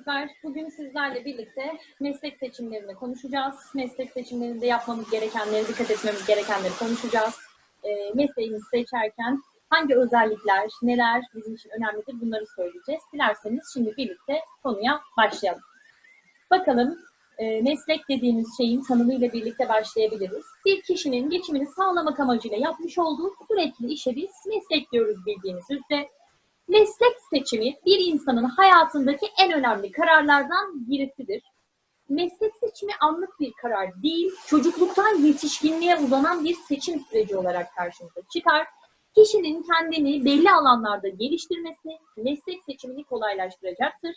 çocuklar. Bugün sizlerle birlikte meslek seçimlerini konuşacağız. Meslek seçimlerinde yapmamız gerekenleri, dikkat etmemiz gerekenleri konuşacağız. E, mesleğimizi seçerken hangi özellikler, neler bizim için önemlidir bunları söyleyeceğiz. Dilerseniz şimdi birlikte konuya başlayalım. Bakalım e, meslek dediğimiz şeyin tanımıyla birlikte başlayabiliriz. Bir kişinin geçimini sağlamak amacıyla yapmış olduğu sürekli işe biz meslek diyoruz bildiğiniz üzere. Meslek seçimi bir insanın hayatındaki en önemli kararlardan birisidir. Meslek seçimi anlık bir karar değil, çocukluktan yetişkinliğe uzanan bir seçim süreci olarak karşımıza çıkar. Kişinin kendini belli alanlarda geliştirmesi meslek seçimini kolaylaştıracaktır.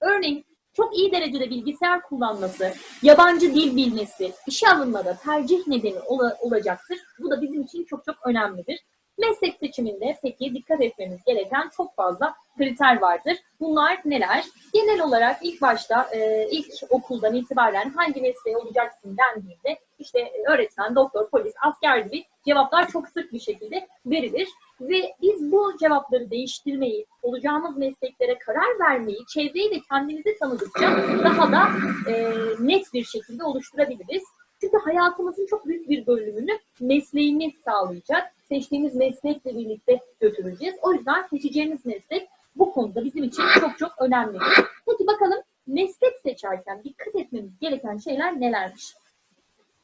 Örneğin çok iyi derecede bilgisayar kullanması, yabancı dil bilmesi, işe alınmada tercih nedeni ola- olacaktır. Bu da bizim için çok çok önemlidir. Meslek seçiminde peki dikkat etmemiz gereken çok fazla kriter vardır. Bunlar neler? Genel olarak ilk başta e, ilk okuldan itibaren hangi mesleği olacaksın dendiğinde işte öğretmen, doktor, polis, asker gibi cevaplar çok sık bir şekilde verilir. Ve biz bu cevapları değiştirmeyi, olacağımız mesleklere karar vermeyi, çevreyi de kendimizi tanıdıkça daha da e, net bir şekilde oluşturabiliriz. Çünkü hayatımızın çok büyük bir bölümünü mesleğimiz sağlayacak. Seçtiğimiz meslekle birlikte götüreceğiz. O yüzden seçeceğimiz meslek bu konuda bizim için çok çok önemli. Peki bakalım meslek seçerken dikkat etmemiz gereken şeyler nelermiş?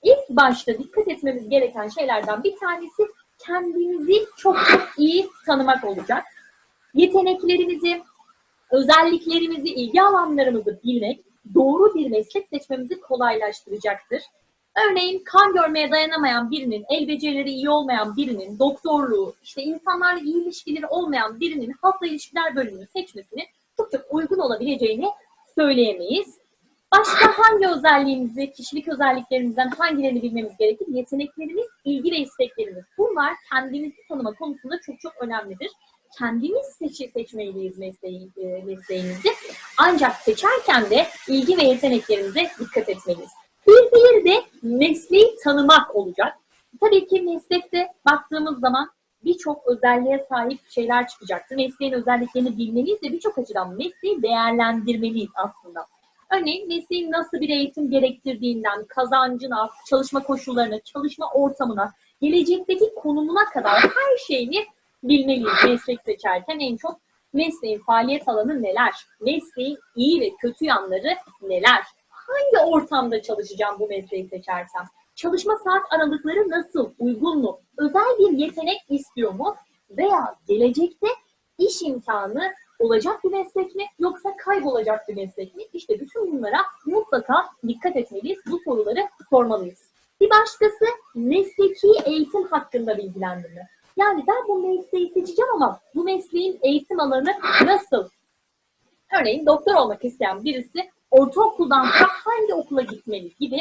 İlk başta dikkat etmemiz gereken şeylerden bir tanesi kendimizi çok çok iyi tanımak olacak. Yeteneklerimizi, özelliklerimizi, ilgi alanlarımızı bilmek doğru bir meslek seçmemizi kolaylaştıracaktır. Örneğin kan görmeye dayanamayan birinin, el becerileri iyi olmayan birinin, doktorluğu, işte insanlarla iyi ilişkileri olmayan birinin halkla ilişkiler bölümünü seçmesinin çok çok uygun olabileceğini söyleyemeyiz. Başka hangi özelliğimizi, kişilik özelliklerimizden hangilerini bilmemiz gerekir? Yeteneklerimiz, ilgi ve isteklerimiz. Bunlar kendimizi tanıma konusunda çok çok önemlidir. Kendimiz seçi seçmeliyiz mesleği, e, mesleğimizi. Ancak seçerken de ilgi ve yeteneklerimize dikkat etmeliyiz. Bir diğeri de mesleği tanımak olacak. Tabii ki meslekte baktığımız zaman birçok özelliğe sahip şeyler çıkacaktır. Mesleğin özelliklerini bilmeliyiz ve birçok açıdan mesleği değerlendirmeliyiz aslında. Örneğin mesleğin nasıl bir eğitim gerektirdiğinden, kazancına, çalışma koşullarına, çalışma ortamına, gelecekteki konumuna kadar her şeyini bilmeliyiz meslek seçerken en çok mesleğin faaliyet alanı neler, mesleğin iyi ve kötü yanları neler, hangi ortamda çalışacağım bu mesleği seçersem, çalışma saat aralıkları nasıl, uygun mu, özel bir yetenek istiyor mu veya gelecekte iş imkanı olacak bir meslek mi yoksa kaybolacak bir meslek mi? İşte bütün bunlara mutlaka dikkat etmeliyiz. Bu soruları sormalıyız. Bir başkası mesleki eğitim hakkında bilgilendirme. Yani ben bu mesleği seçeceğim ama bu mesleğin eğitim alanı nasıl? Örneğin doktor olmak isteyen birisi ortaokuldan sonra hangi okula gitmeli gibi,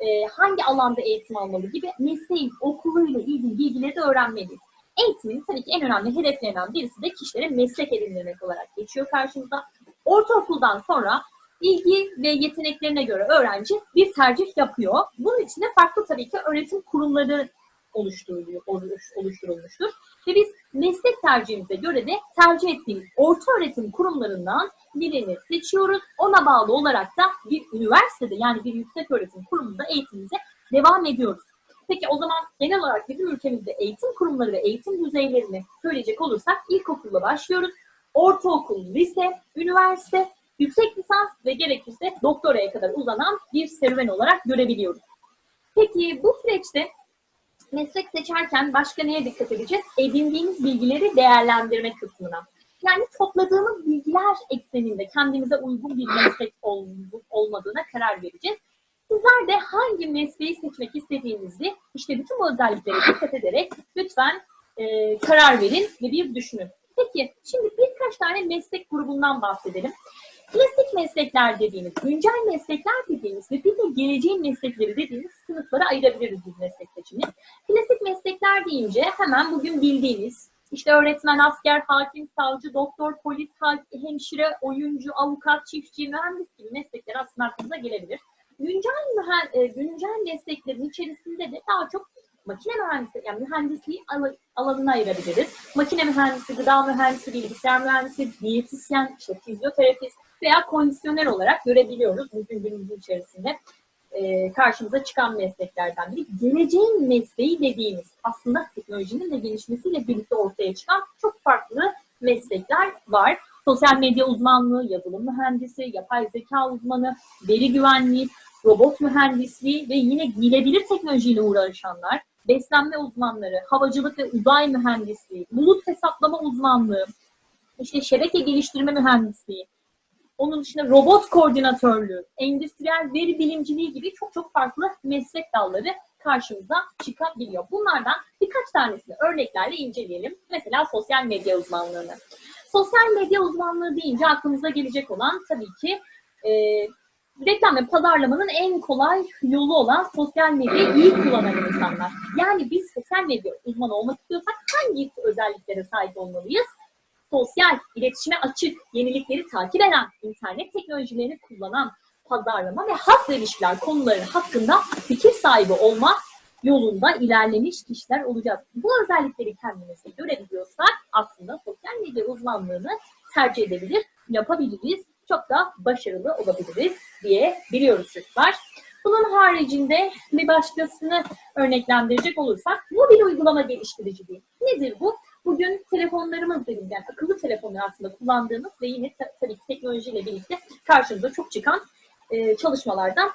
e, hangi alanda eğitim almalı gibi mesleğin okuluyla ilgili bilgileri de öğrenmeliyiz. Eğitimin tabii ki en önemli hedeflerinden birisi de kişilere meslek edindirmek olarak geçiyor karşımıza. Ortaokuldan sonra ilgi ve yeteneklerine göre öğrenci bir tercih yapıyor. Bunun için de farklı tabii ki öğretim kurumları oluşturuluyor, oluş- oluşturulmuştur. Ve biz meslek tercihimize göre de tercih ettiğimiz orta öğretim kurumlarından birini seçiyoruz. Ona bağlı olarak da bir üniversitede yani bir yüksek öğretim kurumunda eğitimimize devam ediyoruz. Peki o zaman genel olarak bizim ülkemizde eğitim kurumları ve eğitim düzeylerini söyleyecek olursak ilkokulla başlıyoruz. Ortaokul, lise, üniversite, yüksek lisans ve gerekirse doktoraya kadar uzanan bir serüven olarak görebiliyoruz. Peki bu süreçte meslek seçerken başka neye dikkat edeceğiz? Edindiğimiz bilgileri değerlendirme kısmına. Yani topladığımız bilgiler ekseninde kendimize uygun bir meslek ol- olmadığına karar vereceğiz. Sizler de hangi mesleği seçmek istediğinizi işte bütün bu özelliklere dikkat ederek lütfen e, karar verin ve bir düşünün. Peki şimdi birkaç tane meslek grubundan bahsedelim. Klasik meslekler dediğimiz, güncel meslekler dediğimiz ve bir de geleceğin meslekleri dediğimiz sınıflara ayırabiliriz biz meslek. Klasik meslekler deyince hemen bugün bildiğimiz işte öğretmen, asker, hakim, savcı, doktor, polis, hemşire, oyuncu, avukat, çiftçi, mühendis gibi meslekler aslında aklınıza gelebilir. Güncel, e, güncel mesleklerin içerisinde de daha çok makine mühendisliği, yani mühendisliği ala- alanına ayırabiliriz. Makine mühendisi, gıda mühendisi, bilgisayar mühendisi, diyetisyen, işte fizyoterapist veya kondisyoner olarak görebiliyoruz bugün günümüzün içerisinde e, karşımıza çıkan mesleklerden biri. Geleceğin mesleği dediğimiz aslında teknolojinin de gelişmesiyle birlikte ortaya çıkan çok farklı meslekler var. Sosyal medya uzmanlığı, yazılım mühendisi, yapay zeka uzmanı, veri güvenliği, robot mühendisliği ve yine giyilebilir teknolojiyle uğraşanlar, beslenme uzmanları, havacılık ve uzay mühendisliği, bulut hesaplama uzmanlığı, işte şebeke geliştirme mühendisliği, onun dışında robot koordinatörlüğü, endüstriyel veri bilimciliği gibi çok çok farklı meslek dalları karşımıza çıkabiliyor. Bunlardan birkaç tanesini örneklerle inceleyelim. Mesela sosyal medya uzmanlığını. Sosyal medya uzmanlığı deyince aklımıza gelecek olan tabii ki e, reklam ve pazarlamanın en kolay yolu olan sosyal medyayı iyi kullanan insanlar. Yani biz sosyal medya uzmanı olmak istiyorsak hangi özelliklere sahip olmalıyız? Sosyal, iletişime açık, yenilikleri takip eden, internet teknolojilerini kullanan, pazarlama ve halkla ilişkiler konuları hakkında fikir sahibi olma yolunda ilerlemiş kişiler olacağız. Bu özellikleri kendimizde görebiliyorsak aslında sosyal medya uzmanlığını tercih edebilir, yapabiliriz, çok da başarılı olabiliriz diye biliyoruz çocuklar. Bunun haricinde bir başkasını örneklendirecek olursak mobil uygulama geliştiriciliği. Nedir bu? Bugün telefonlarımız dediğimiz yani akıllı telefonlar aslında kullandığımız ve yine ta- tabii ki teknolojiyle birlikte karşımıza çok çıkan e, çalışmalardan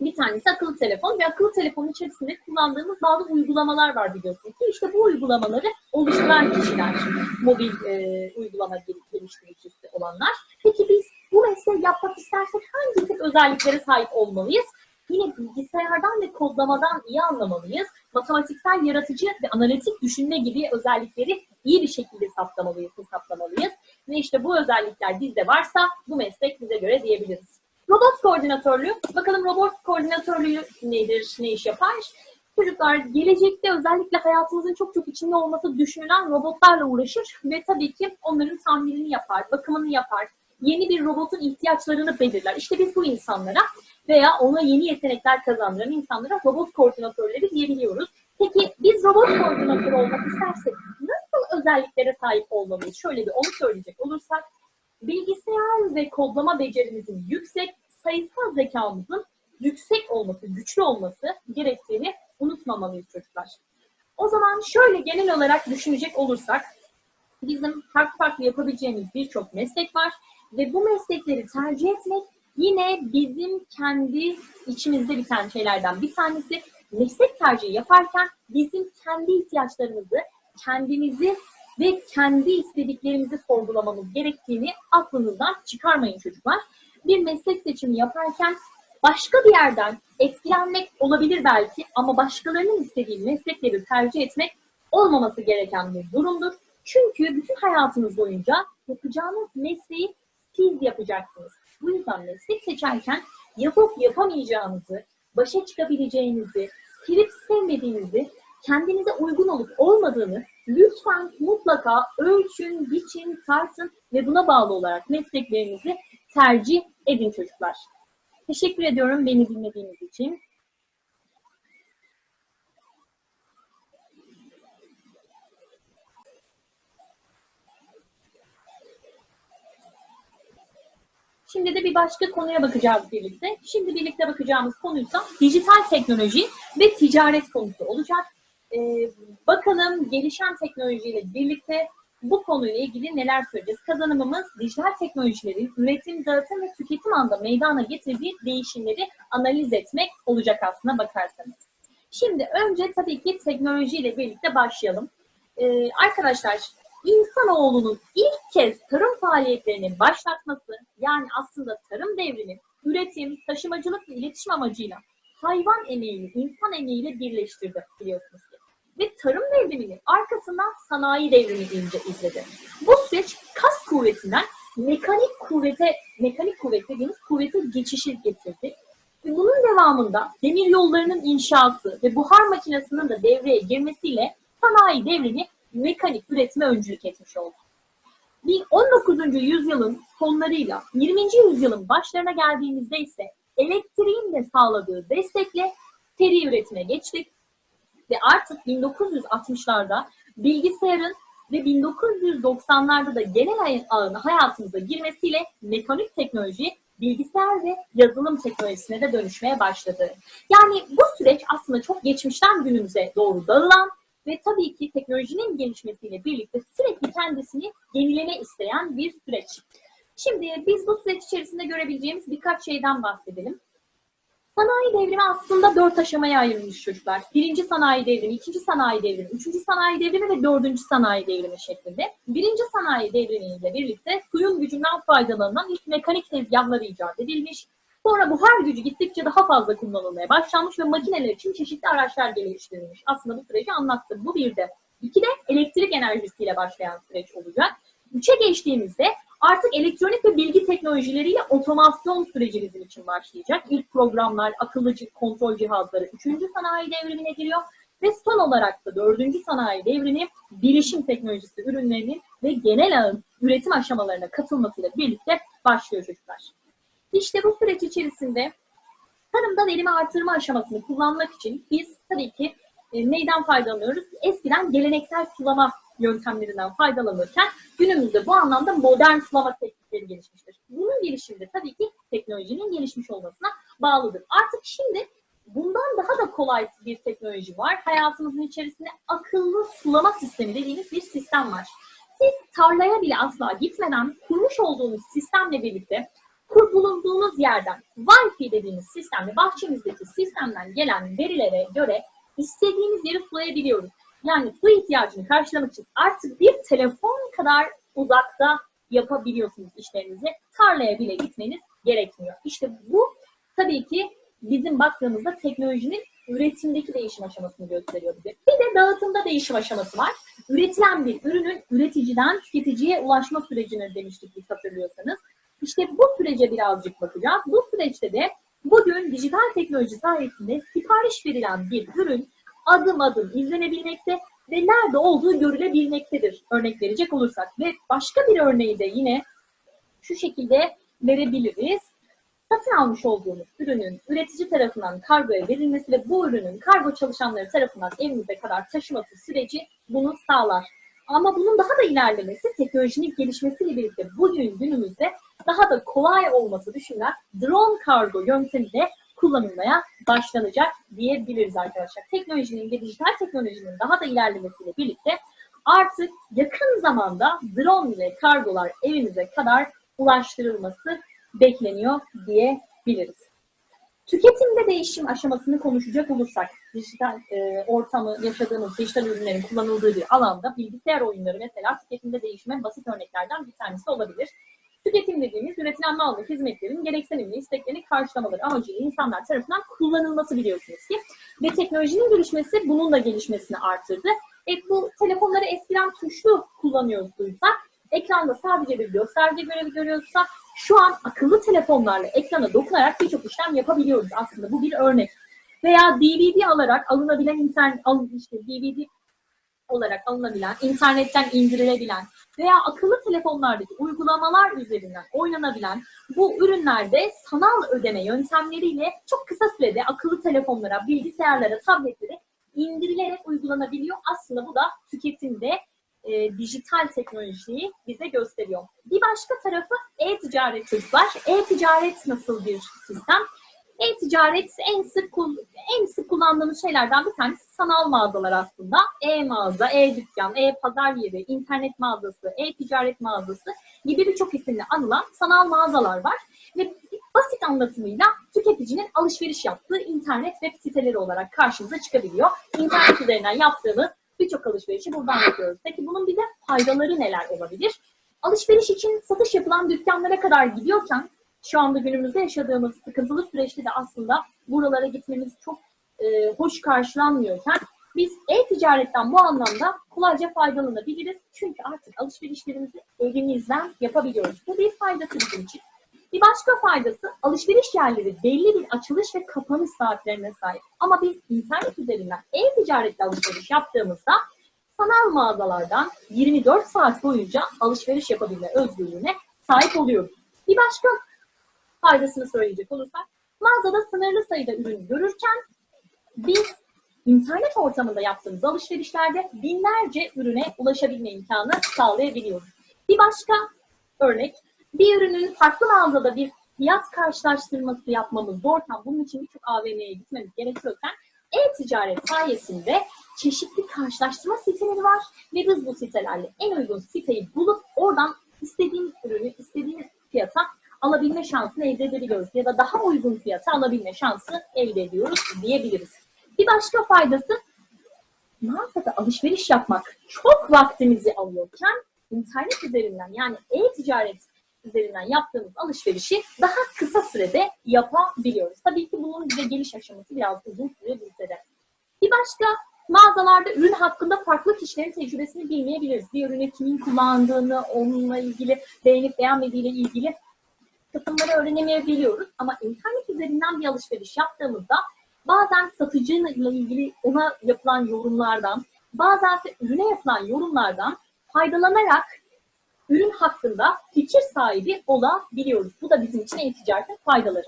bir tanesi akıllı telefon ve akıllı telefonun içerisinde kullandığımız bazı uygulamalar var biliyorsunuz ki işte bu uygulamaları oluşturan kişiler, mobil e, uygulama gel- geliştiricisi olanlar. Peki biz bu mesleği yapmak istersek hangi tip özelliklere sahip olmalıyız? Yine bilgisayardan ve kodlamadan iyi anlamalıyız. Matematiksel yaratıcı ve analitik düşünme gibi özellikleri iyi bir şekilde saptamalıyız, hesaplamalıyız. Ve işte bu özellikler bizde varsa bu meslek bize göre diyebiliriz. Robot koordinatörlüğü. Bakalım robot koordinatörlüğü nedir, ne iş yapar? Çocuklar gelecekte özellikle hayatımızın çok çok içinde olması düşünülen robotlarla uğraşır ve tabii ki onların tamirini yapar, bakımını yapar, yeni bir robotun ihtiyaçlarını belirler. İşte biz bu insanlara veya ona yeni yetenekler kazandıran insanlara robot koordinatörleri diyebiliyoruz. Peki biz robot koordinatörü olmak istersek nasıl özelliklere sahip olmalıyız? Şöyle bir onu söyleyecek olursak bilgisayar ve kodlama becerimizin yüksek, sayısal zekamızın yüksek olması, güçlü olması gerektiğini unutmamalıyız çocuklar. O zaman şöyle genel olarak düşünecek olursak bizim farklı farklı yapabileceğimiz birçok meslek var ve bu meslekleri tercih etmek yine bizim kendi içimizde biten şeylerden bir tanesi. Meslek tercihi yaparken bizim kendi ihtiyaçlarımızı, kendimizi ve kendi istediklerimizi sorgulamamız gerektiğini aklınızdan çıkarmayın çocuklar. Bir meslek seçimi yaparken başka bir yerden etkilenmek olabilir belki ama başkalarının istediği meslekleri tercih etmek olmaması gereken bir durumdur. Çünkü bütün hayatınız boyunca yapacağınız mesleği siz yapacaksınız. Bu yüzden meslek seçerken yapıp yapamayacağınızı, başa çıkabileceğinizi, sevip sevmediğinizi, kendinize uygun olup olmadığını lütfen mutlaka ölçün, biçin, tartın ve buna bağlı olarak mesleklerinizi tercih edin çocuklar. Teşekkür ediyorum beni dinlediğiniz için. Şimdi de bir başka konuya bakacağız birlikte. Şimdi birlikte bakacağımız konuysa dijital teknoloji ve ticaret konusu olacak. Ee, bakalım gelişen teknolojiyle birlikte bu konuyla ilgili neler söyleyeceğiz? Kazanımımız dijital teknolojilerin üretim, dağıtım ve tüketim anda meydana getirdiği değişimleri analiz etmek olacak aslına bakarsanız. Şimdi önce tabii ki teknolojiyle birlikte başlayalım. Ee, arkadaşlar insanoğlunun ilk kez tarım faaliyetlerinin başlatması yani aslında tarım devrimi üretim, taşımacılık ve iletişim amacıyla hayvan emeğini insan emeğiyle birleştirdi biliyorsunuz ki. Ve tarım devriminin arkasından sanayi devrimi ince izledi. Bu süreç kas kuvvetinden mekanik kuvvete, mekanik kuvvet dediğimiz kuvvete geçişi getirdi. Ve bunun devamında demir yollarının inşası ve buhar makinesinin de devreye girmesiyle sanayi devrimi mekanik üretime öncülük etmiş oldu. Bir 19. yüzyılın sonlarıyla 20. yüzyılın başlarına geldiğimizde ise elektriğin de sağladığı destekle seri üretime geçtik ve artık 1960'larda bilgisayarın ve 1990'larda da genel ağın hayatımıza girmesiyle mekanik teknoloji, bilgisayar ve yazılım teknolojisine de dönüşmeye başladı. Yani bu süreç aslında çok geçmişten günümüze doğru dağılan ve tabii ki teknolojinin gelişmesiyle birlikte sürekli kendisini yenileme isteyen bir süreç. Şimdi biz bu süreç içerisinde görebileceğimiz birkaç şeyden bahsedelim. Sanayi devrimi aslında dört aşamaya ayrılmış çocuklar. Birinci sanayi devrimi, ikinci sanayi devrimi, üçüncü sanayi devrimi ve dördüncü sanayi devrimi şeklinde. Birinci sanayi devrimiyle birlikte suyun gücünden faydalanan ilk mekanik tezgahlar icat edilmiş. Sonra buhar gücü gittikçe daha fazla kullanılmaya başlanmış ve makineler için çeşitli araçlar geliştirilmiş. Aslında bu süreci anlattım. Bu bir de. İki de elektrik enerjisiyle başlayan süreç olacak. Üçe geçtiğimizde artık elektronik ve bilgi teknolojileriyle otomasyon süreci bizim için başlayacak. İlk programlar, akıllı kontrol cihazları üçüncü sanayi devrimine giriyor. Ve son olarak da dördüncü sanayi devrimi bilişim teknolojisi ürünlerinin ve genel ağın üretim aşamalarına katılmasıyla birlikte başlıyor çocuklar. İşte bu süreç içerisinde tarımda verimi artırma aşamasını kullanmak için biz tabii ki e, neyden faydalanıyoruz? Eskiden geleneksel sulama yöntemlerinden faydalanırken günümüzde bu anlamda modern sulama teknikleri gelişmiştir. Bunun gelişiminde tabii ki teknolojinin gelişmiş olmasına bağlıdır. Artık şimdi bundan daha da kolay bir teknoloji var. Hayatımızın içerisinde akıllı sulama sistemi dediğimiz bir sistem var. Siz tarlaya bile asla gitmeden kurmuş olduğunuz sistemle birlikte kur bulunduğunuz yerden Wi-Fi dediğimiz sistemle bahçemizdeki sistemden gelen verilere göre istediğimiz yeri sulayabiliyoruz. Yani su ihtiyacını karşılamak için artık bir telefon kadar uzakta yapabiliyorsunuz işlerinizi. Tarlaya bile gitmeniz gerekmiyor. İşte bu tabii ki bizim baktığımızda teknolojinin üretimdeki değişim aşamasını gösteriyor bize. Bir de dağıtımda değişim aşaması var. Üretilen bir ürünün üreticiden tüketiciye ulaşma sürecini demiştik biz hatırlıyorsanız. İşte bu sürece birazcık bakacağız. Bu süreçte de bugün dijital teknoloji sayesinde sipariş verilen bir ürün adım adım izlenebilmekte ve nerede olduğu görülebilmektedir örnek verecek olursak. Ve başka bir örneği de yine şu şekilde verebiliriz. Satın almış olduğunuz ürünün üretici tarafından kargoya verilmesi ve bu ürünün kargo çalışanları tarafından evinize kadar taşıması süreci bunu sağlar. Ama bunun daha da ilerlemesi teknolojinin gelişmesiyle birlikte bugün günümüzde daha da kolay olması düşünülen drone kargo yöntemi de kullanılmaya başlanacak diyebiliriz arkadaşlar. Teknolojinin ve dijital teknolojinin daha da ilerlemesiyle birlikte artık yakın zamanda drone ile kargolar evinize kadar ulaştırılması bekleniyor diyebiliriz. Tüketimde değişim aşamasını konuşacak olursak, dijital e, ortamı yaşadığımız dijital ürünlerin kullanıldığı bir alanda bilgisayar oyunları mesela tüketimde değişime basit örneklerden bir tanesi olabilir. Tüketim dediğimiz üretilen mal ve hizmetlerin gereksinimli isteklerini karşılamaları amacıyla insanlar tarafından kullanılması biliyorsunuz ki. Ve teknolojinin gelişmesi bunun da gelişmesini artırdı. E, bu telefonları eskiden tuşlu kullanıyorduysa, ekranda sadece bir gösterge görevi görüyorsa, şu an akıllı telefonlarla ekrana dokunarak birçok işlem yapabiliyoruz aslında. Bu bir örnek. Veya DVD alarak alınabilen internet, işte DVD olarak alınabilen, internetten indirilebilen veya akıllı telefonlardaki uygulamalar üzerinden oynanabilen bu ürünlerde sanal ödeme yöntemleriyle çok kısa sürede akıllı telefonlara, bilgisayarlara, tabletlere indirilerek uygulanabiliyor. Aslında bu da tüketimde e, dijital teknolojiyi bize gösteriyor. Bir başka tarafı e-ticaret çocuklar. E-ticaret nasıl bir sistem? E-ticaret en sık en sık kullandığımız şeylerden bir tanesi sanal mağazalar aslında. E-mağaza, e-dükkan, e-pazar yeri, internet mağazası, e-ticaret mağazası gibi birçok isimle anılan sanal mağazalar var. Ve basit anlatımıyla tüketicinin alışveriş yaptığı internet web siteleri olarak karşımıza çıkabiliyor. İnternet üzerinden yaptığımız birçok alışverişi buradan yapıyoruz. Peki bunun bir de faydaları neler olabilir? Alışveriş için satış yapılan dükkanlara kadar gidiyorken şu anda günümüzde yaşadığımız sıkıntılı süreçte de aslında buralara gitmemiz çok e, hoş karşılanmıyorken biz e-ticaretten bu anlamda kolayca faydalanabiliriz. Çünkü artık alışverişlerimizi evimizden yapabiliyoruz. Bu bir faydası bizim için. Bir başka faydası alışveriş yerleri belli bir açılış ve kapanış saatlerine sahip. Ama biz internet üzerinden e-ticaretle alışveriş yaptığımızda sanal mağazalardan 24 saat boyunca alışveriş yapabilme özgürlüğüne sahip oluyoruz. Bir başka faydasını söyleyecek olursak mağazada sınırlı sayıda ürün görürken biz internet ortamında yaptığımız alışverişlerde binlerce ürüne ulaşabilme imkanı sağlayabiliyoruz. Bir başka örnek, bir ürünün farklı mağazada bir fiyat karşılaştırması yapmamız zorken bunun için birçok AVM'ye gitmemiz gerekiyorken e-ticaret sayesinde çeşitli karşılaştırma siteleri var ve biz bu sitelerle en uygun siteyi bulup oradan istediğimiz ürünü istediğimiz fiyata alabilme şansını elde edebiliyoruz ya da daha uygun fiyata alabilme şansı elde ediyoruz diyebiliriz. Bir başka faydası mağazada alışveriş yapmak çok vaktimizi alıyorken internet üzerinden yani e-ticaret üzerinden yaptığımız alışverişi daha kısa sürede yapabiliyoruz. Tabii ki bunun bize geliş aşaması biraz uzun sürebilse de. Bir başka mağazalarda ürün hakkında farklı kişilerin tecrübesini bilmeyebiliriz. Bir ürünü kimin kullandığını, onunla ilgili beğenip beğenmediğiyle ilgili kısımları öğrenemeyebiliyoruz. Ama internet üzerinden bir alışveriş yaptığımızda bazen satıcıyla ilgili ona yapılan yorumlardan, bazen ise ürüne yapılan yorumlardan faydalanarak ürün hakkında fikir sahibi olabiliyoruz. Bu da bizim için e-ticaretin faydaları.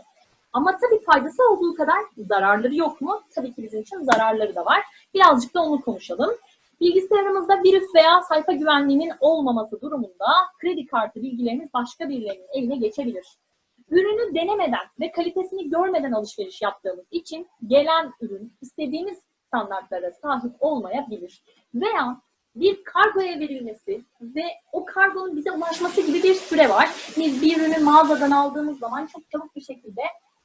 Ama tabii faydası olduğu kadar zararları yok mu? Tabii ki bizim için zararları da var. Birazcık da onu konuşalım. Bilgisayarımızda virüs veya sayfa güvenliğinin olmaması durumunda kredi kartı bilgilerimiz başka birilerinin eline geçebilir. Ürünü denemeden ve kalitesini görmeden alışveriş yaptığımız için gelen ürün istediğimiz standartlara sahip olmayabilir. Veya bir kargoya verilmesi ve o kargonun bize ulaşması gibi bir süre var. Biz bir ürünü mağazadan aldığımız zaman çok çabuk bir şekilde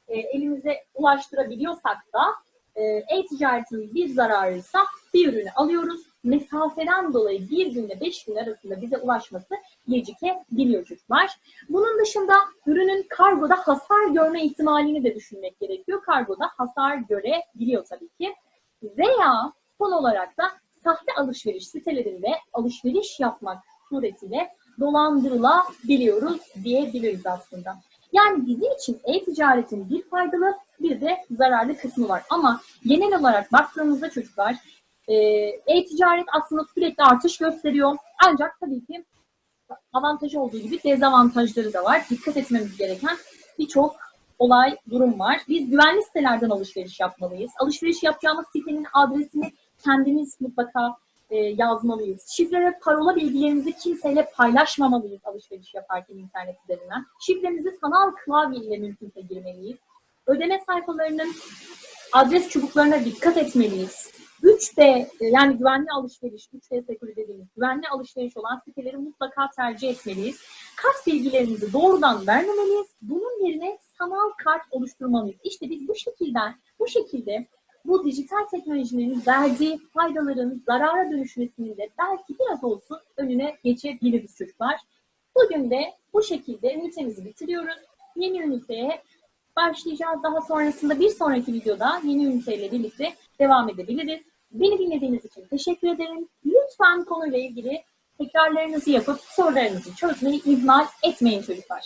e, elimize ulaştırabiliyorsak da e, e-ticaretinin bir zararıysa bir ürünü alıyoruz. Mesafeden dolayı bir günle beş gün arasında bize ulaşması gecikebiliyor çocuklar. Bunun dışında ürünün kargoda hasar görme ihtimalini de düşünmek gerekiyor. Kargoda hasar görebiliyor tabii ki. Veya son olarak da sahte alışveriş sitelerinde alışveriş yapmak suretiyle dolandırılabiliyoruz diyebiliriz aslında. Yani bizim için e-ticaretin bir faydalı bir de zararlı kısmı var. Ama genel olarak baktığımızda çocuklar e, e-ticaret aslında sürekli artış gösteriyor. Ancak tabii ki avantajı olduğu gibi dezavantajları da var. Dikkat etmemiz gereken birçok olay, durum var. Biz güvenli sitelerden alışveriş yapmalıyız. Alışveriş yapacağımız sitenin adresini kendimiz mutlaka e, yazmalıyız. Şifre ve parola bilgilerimizi kimseyle paylaşmamalıyız alışveriş yaparken internet üzerinden. Şifremizi sanal klavye ile mümkünse girmeliyiz. Ödeme sayfalarının adres çubuklarına dikkat etmeliyiz. 3D e, yani güvenli alışveriş, 3D sekürü dediğimiz güvenli alışveriş olan siteleri mutlaka tercih etmeliyiz. Kart bilgilerimizi doğrudan vermemeliyiz. Bunun yerine sanal kart oluşturmalıyız. İşte biz bu şekilde, bu şekilde bu dijital teknolojinin verdiği faydaların zarara dönüşmesinin de belki biraz olsun önüne geçebiliriz çocuklar. Bugün de bu şekilde ünitemizi bitiriyoruz. Yeni üniteye başlayacağız. Daha sonrasında bir sonraki videoda yeni üniteyle birlikte devam edebiliriz. Beni dinlediğiniz için teşekkür ederim. Lütfen konuyla ilgili tekrarlarınızı yapıp sorularınızı çözmeyi ihmal etmeyin çocuklar.